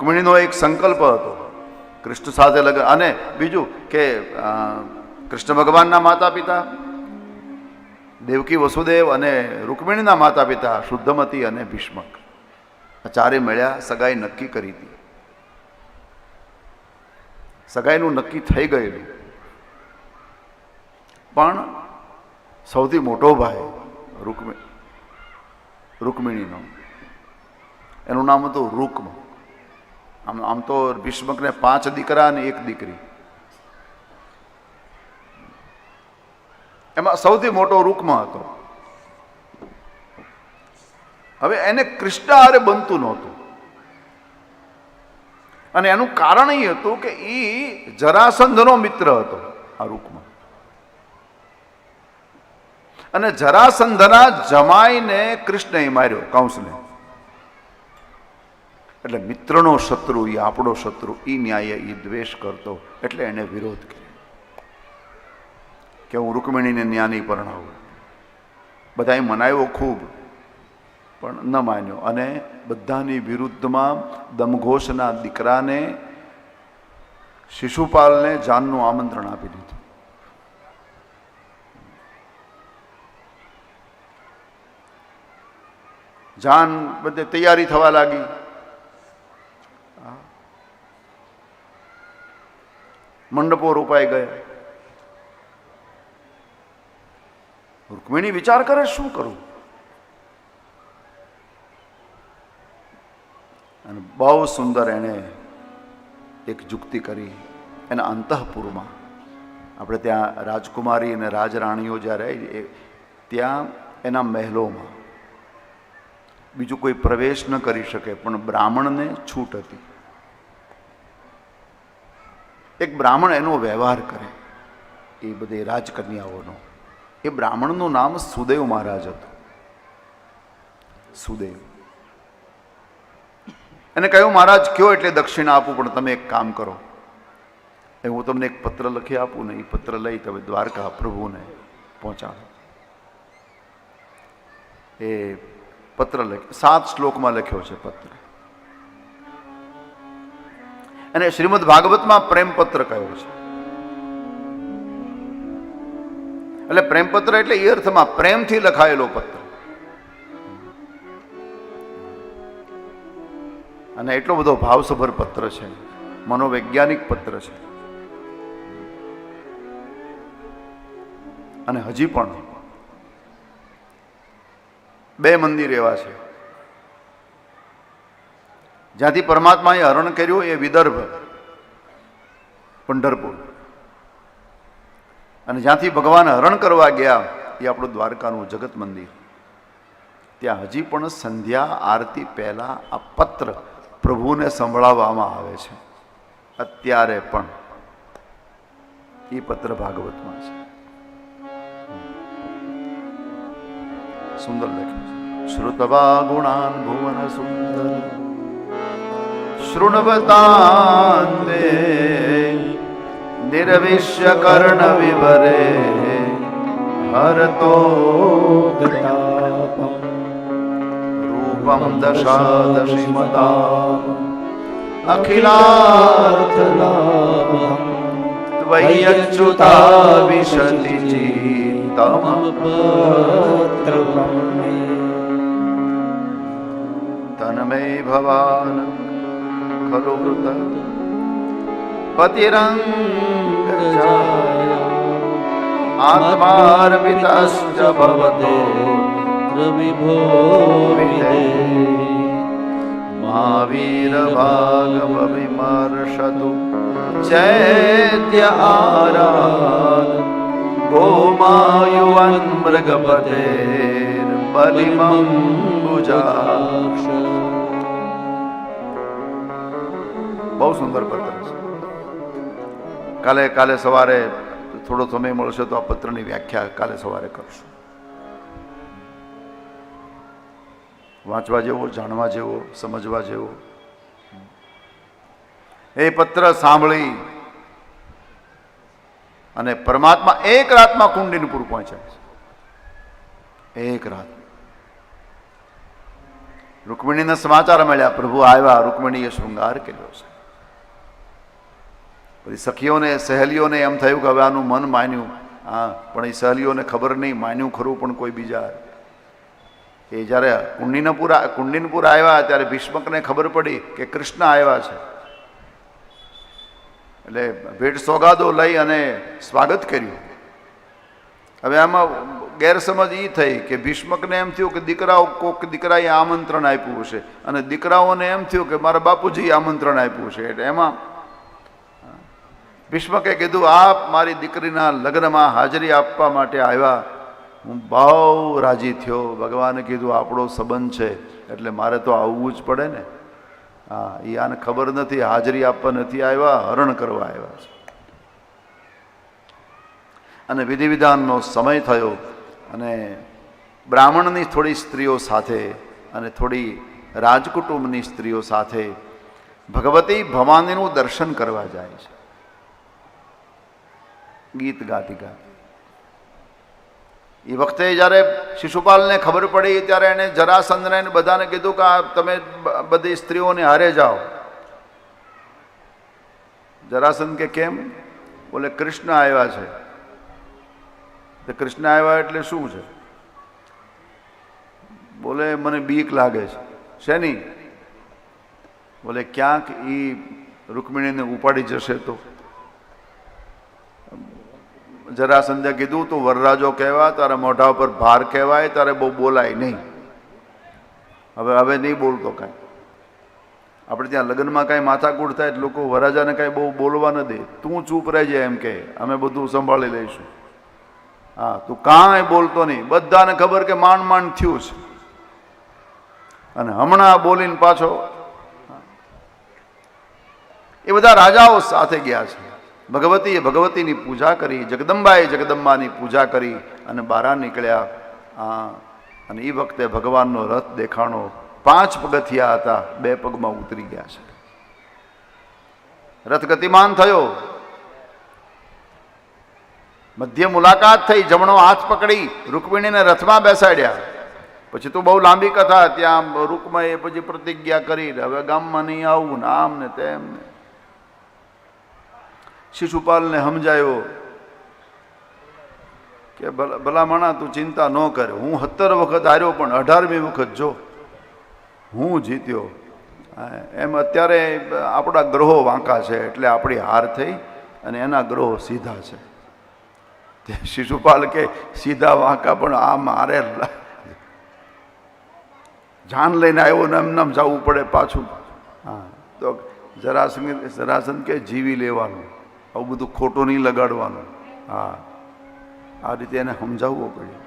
રૂકમિણીનો એક સંકલ્પ હતો. કૃષ્ણ સાથે લગ્ન અને બીજું કે કૃષ્ણ ભગવાનના માતા પિતા દેવકી વસુદેવ અને રુક્મિણીના માતા પિતા શુદ્ધમતી અને ભીષ્મક. આ ચારે મળ્યા, સગાઈ નક્કી કરી હતી. સગાઈનું નક્કી થઈ ગયેલું. પણ સૌથી મોટો ભાઈ રૂકમિ, રૂકમિણીનો. એનું નામ હતું રૂકમ. આમ આમ તો ભીષ્મકને પાંચ દીકરા અને એક દીકરી. એમાં સૌથી મોટો રૂકમ હતો. હવે એને કૃષ્ણ હારે બનતું નહોતું. અને એનું કારણ એ હતું કે એ જરાસંધનો મિત્ર હતો આ રૂકમાં. અને જરાસંધના જમાઈને કૃષ્ણએ માર્યો, કંસને. એટલે મિત્રનો શત્રુ એ આપણો શત્રુ એ ન્યાય એ દ્વેષ કરતો એટલે એને વિરોધ કર્યો કે હું રૂકમિણીને ન્યાની પરણાવું. બધાએ મનાવ્યો ખૂબ, પણ ન માન્યો. અને બધાની વિરુદ્ધમાં દમઘોષના દીકરાને, શિશુપાલને જાનનું આમંત્રણ આપી દીધું. જાન બધે તૈયારી થવા લાગી. મંડપો રોપાઈ ગયા. રૂકમિણી વિચાર કરે, શું કરું? અને બહુ સુંદર એણે એક જુક્તિ કરી એના અંતઃપુરમાં. આપણે ત્યાં રાજકુમારી અને રાજરાણીઓ જ્યારે ત્યાં એના મહેલોમાં. બીજું કોઈ પ્રવેશ ન કરી શકે, પણ બ્રાહ્મણને છૂટ હતી. એક બ્રાહ્મણ એનો વ્યવહાર કરે, એ બધી રાજકન્યાઓનો. એ બ્રાહ્મણનું નામ સુદેવ મહારાજ હતું. સુદેવ. એને કહ્યું, મહારાજ, કયો એટલે દક્ષિણા આપું, પણ તમે એક કામ કરો. એ હું તમને એક પત્ર લખી આપું ને, એ પત્ર લઈ તમે દ્વારકા પ્રભુને પહોંચાડો. એ પત્ર લખ, સાત શ્લોકમાં લખ્યો છે પત્ર. અને શ્રીમદ ભાગવતમાં પ્રેમપત્ર કયો છે? એટલે પ્રેમપત્ર એટલે એ અર્થમાં પ્રેમથી લખાયેલો પત્ર. અને એટલો બધો ભાવસભર પત્ર છે. મનોવૈજ્ઞાનિક પત્ર છે. અને હજી પણ બે મંદિર એવા છે. જ્યાંથી પરમાત્માએ હરણ કર્યું એ વિદર્ભ પંઢરપુર. અને જ્યાંથી ભગવાન હરણ કરવા ગયા એ આપણું દ્વારકાનું જગત મંદિર. ત્યાં હજી પણ સંધ્યા, આરતી પહેલા આ પત્ર પ્રભુને સંભળાવવામાં આવે છે. અત્યારે પણ એ પત્ર ભાગવતમાં છે. સુંદર લખ્યું છે. શ્રુતવા ગુણાન ભુવન સુંદર. શૃણવતાંતે નિરવિશ્ય કર્ણ વિવરે હરતો રૂપમ દશાદશિમતા અખિલાર્થલાભમ ત્વય્યચ્યુતા વિશતિ ચિત્તમ તન્મે ખલુ વૃત પતિરંગ આત્માર્પિતશ્ચ ભવતો વિભો મહાવીરભાગમ વિમર્શતુ ચૈત્ય આરાધ ગોમાયુવન બલિમંબુજા બહુ સુંદર પત્ર છે. કાલે કાલે સવારે થોડો સમય મળશે તો આ પત્રની વ્યાખ્યા કાલે સવારે કરશું. વાંચવા જેવો, જાણવા જેવો, સમજવા જેવો. એ પત્ર સાંભળી અને પરમાત્મા એક રાતમાં કુંડિનપુર પહોંચ્યા છે. એક રાત. રૂકમિણીને સમાચાર મળ્યા, પ્રભુ, આવ્યા. રૂકમિણીએ શૃંગાર કર્યો છે. પછી સખીઓને, સહેલીઓને એમ થયું કે હવે આનું મન માન્યું. હા, પણ એ સહેલીઓને ખબર નહીં, માન્યું ખરું પણ કોઈ બીજા. એ જ્યારે કુંડિનપુર કુંડિનપુર આવ્યા ત્યારે ભીષ્મકને ખબર પડી કે કૃષ્ણ આવ્યા છે. એટલે ભેટ સોગાદો લઈ અને સ્વાગત કર્યું. હવે આમાં ગેરસમજ એ થઈ કે ભીષ્મકને એમ થયું કે દીકરાઓ કોક દીકરાએ આમંત્રણ આપ્યું હશે. અને દીકરાઓને એમ થયું કે મારા બાપુજીએ આમંત્રણ આપ્યું છે એટલે એમાં ભીષ્મકે કીધું, આપ મારી દીકરીના લગ્નમાં હાજરી આપવા માટે આવ્યા. હું બહુ રાજી થયો. ભગવાને કીધું, આપણો સંબંધ છે, એટલે મારે તો આવવું જ પડે ને. હા એ આને ખબર નથી, હાજરી આપવા નથી આવ્યા, હરણ કરવા આવ્યા છે. અને વિધિ વિધાનનો સમય થયો અને બ્રાહ્મણની થોડી સ્ત્રીઓ સાથે અને થોડી રાજકુટુંબની સ્ત્રીઓ સાથે ભગવતી ભવાનીનું દર્શન કરવા જાય છે. ગીત ગાતી ગાતી એ વખતે જ્યારે શિશુપાલને ખબર પડી, ત્યારે એણે જરાસંદને ને બધાને કીધું કે તમે બધી સ્ત્રીઓને હારે જાઓ. જરાસંદ કે કેમ? બોલે, કૃષ્ણ આવ્યા છે. તો કૃષ્ણ આવ્યા એટલે શું છે? બોલે, મને બીક લાગે છે. શેની? બોલે, ક્યાંક એ રૂકમિણીને ઉપાડી જશે તો. જરાસંધે કીધું, તું વરરાજો કહેવા તારા મોઢા ઉપર ભાર કહેવાય, તારે બહુ બોલાય નહીં. હવે હવે નહીં બોલતો કાંઈ. આપણે ત્યાં લગ્નમાં કાંઈ માથાકૂટ થાય એટલે લોકો વરરાજાને કાંઈ બહુ બોલવા ન દે. તું ચૂપ રહેજે એમ કે અમે બધું સંભાળી લઈશું. હા, તું કાંઈ બોલતો નહીં. બધાને ખબર કે માંડ માંડ થયું છે. અને હમણાં બોલીને પાછો એ બધા રાજાઓ સાથે ગયા છે. ભગવતીએ ભગવતીની પૂજા કરી, જગદંબાએ જગદંબાની પૂજા કરી અને બારા નીકળ્યા. અને એ વખતે ભગવાનનો રથ દેખાણો પાંચ પગથિયા હતા, બે પગમાં ઉતરી ગયા છે. રથ ગતિમાન થયો. મધ્ય મુલાકાત થઈ, જમણો હાથ પકડી, રૂકમિણીને રથમાં બેસાડ્યા. પછી તો બહુ લાંબી કથા, ત્યાં રૂકમાએ પછી પ્રતિજ્ઞા કરી, હવે ગામમાં નહીં આવું ને આમ ને તેમ ને. શિશુપાલને સમજાયો કે ભલા ભલામણા તું ચિંતા ન કર. હું સત્તર વખત હાર્યો, પણ અઢારમી વખત જો. હું જીત્યો. એમ અત્યારે આપણા ગ્રહો વાંકા છે, એટલે આપણી હાર થઈ અને એના ગ્રહો સીધા છે. તે શિશુપાલ કે સીધા વાંકા, પણ આ મારે જાન લઈને આવ્યો ને એમ નામ જવું પડે પાછું. હા, તો જરાસંગ જરાસંગ કે જીવી લેવાનું. આવું બધું ખોટું નહીં લગાડવાનું. હા. આ રીતે એને સમજાવવો પડ્યો